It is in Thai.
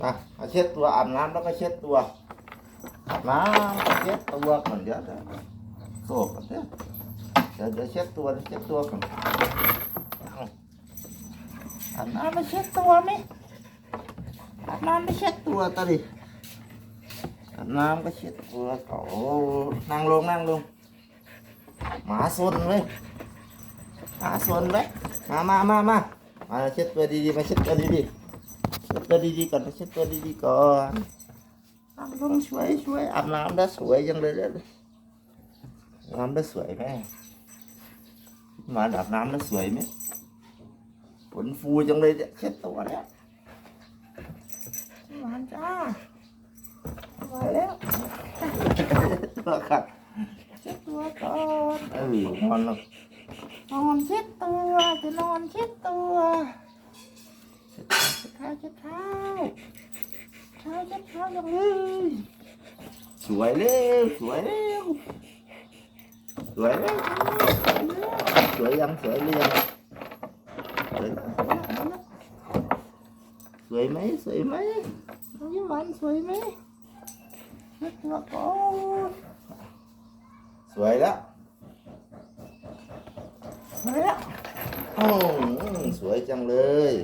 มาเอาเช็ดตัวอาบน้ำแล้วก็เช็ดตัวอาบน้ำเช็ดตัวก่อนเดี๋ยวเดี๋ยวโซ่ก่อนเดี๋ยวเดี๋ยวเช็ดตัวเช็ดตัวก่อนอาอาบน้ำแล้วเช็ดตัวไหมอาบน้ำแล้วเช็ดตัวตะดิอาบน้ำก็เช็ดตัวก่อนั่งลงนั่งลงหมาซนเลยหมาซนเลยมามามามามาเช็ดตัวดีๆมาเช็ดตัวดีๆ ตัวดีๆก่อนเช็ดตัวดีๆก่อนอาบน้ำสวยสวยอาบน้ำได้สวยจังเลยเลยน้ำได้สวยไหมมาอาบน้ำได้สวยไหมผลฟูจังเลยเนี่ยเช็ดตัวแล้วมาจ้ามาแล้วตัวขัดเช็ดตัวก่อนเออนอนลงนอนเช็ดตัวจะนอนเช็ดตัว เท้าเช็ดเท้าเท้าเช็ดเท้าอย่างเลยสวยเร็วสวยเร็วสวยเร็วสวยยังสวยเรียงสวยสวยไหมสวยไหมน้องยิ้มหวานสวยไหมเช็ดตัวก่อนสวยแล้วสวยแล้วโอ้สวยจังเลย